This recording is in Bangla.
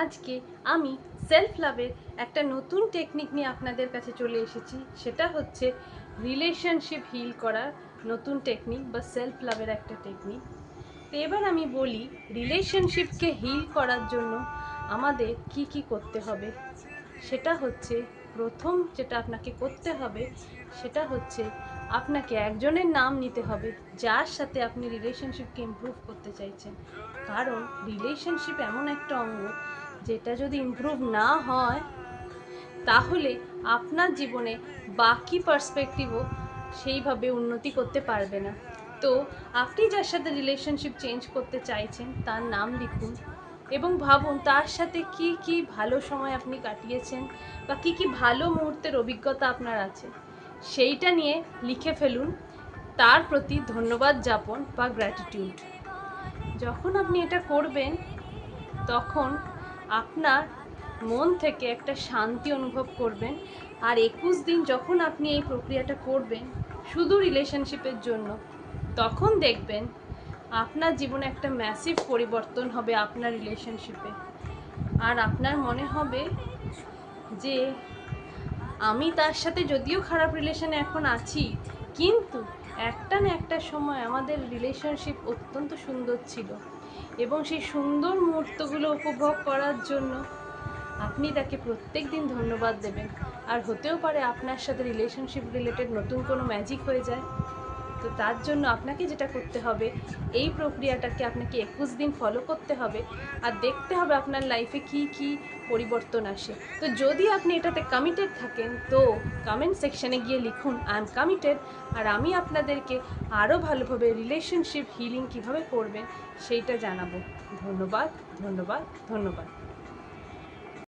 আজকে আমি সেলফ লাভের একটা নতুন টেকনিক নিয়ে আপনাদের কাছে চলে এসেছি। সেটা হচ্ছে রিলেশনশিপ হিল করার নতুন টেকনিক বা সেলফ লাভের একটা টেকনিক তো এবার আমি বলি রিলেশনশিপকে হিল করার জন্য আমাদের কি কি করতে হবে? সেটা হচ্ছে, প্রথম যেটা আপনাকে করতে হবে, সেটা হচ্ছে আপনাকে একজনের নাম নিতে হবে, যার সাথে আপনি রিলেশনশিপকে ইমপ্রুভ করতে চাইছেন। কারণ রিলেশনশিপ এমন একটা অঙ্গ যেটা যদি ইমপ্রুভ না হয়, তাহলে আপনার জীবনে বাকি পার্সপেক্টিভও সেইভাবে উন্নতি করতে পারবে না। তো আপনি যার সাথে রিলেশনশিপ চেঞ্জ করতে চাইছেন, তার নাম লিখুন এবং ভাবুন তার সাথে কি কি ভালো সময় আপনি কাটিয়েছেন বা কি কি ভালো মুহূর্তের অভিজ্ঞতা আপনার আছে, সেইটা নিয়ে লিখে ফেলুন। তার প্রতি ধন্যবাদ যাপন বা গ্র্যাটিটিউড যখন আপনি এটা করবেন, তখন আপনার মন থেকে একটা শান্তি অনুভব করবেন। আর একুশ দিন যখন আপনি এই প্রক্রিয়াটা করবেন, শুধু রিলেশনশিপের জন্য, তখন দেখবেন আপনার জীবনে একটা ম্যাসিভ পরিবর্তন হবে আপনার রিলেশনশিপে। আর আপনার মনে হবে যে, আমি তার সাথে যদিও খারাপ রিলেশনে এখন আছি, কিন্তু একটা না একটা সময় আমাদের রিলেশনশিপ অত্যন্ত সুন্দর ছিল। এবং সেই সুন্দর মুহূর্তগুলো উপভোগ করার জন্য আপনি তাকে প্রত্যেক দিন ধন্যবাদ দেবেন। আর হতেও পারে আপনার সাথে রিলেশনশিপ রিলেটেড নতুন কোনো ম্যাজিক হয়ে যায়। তো তার জন্য আপনাকে যেটা করতে হবে, এই প্রক্রিয়াটাকে আপনাকে একুশ দিন ফলো করতে হবে আর দেখতে হবে আপনার লাইফে কি কি পরিবর্তন আসে। তো যদি আপনি এটাতে কমিটেড থাকেন, তো কমেন্ট সেকশনে গিয়ে লিখুন আই এম কমিটেড আর আমি আপনাদেরকে আরও ভালোভাবে রিলেশনশিপ হিলিং কীভাবে করবেন, সেইটা জানাব। ধন্যবাদ ধন্যবাদ ধন্যবাদ।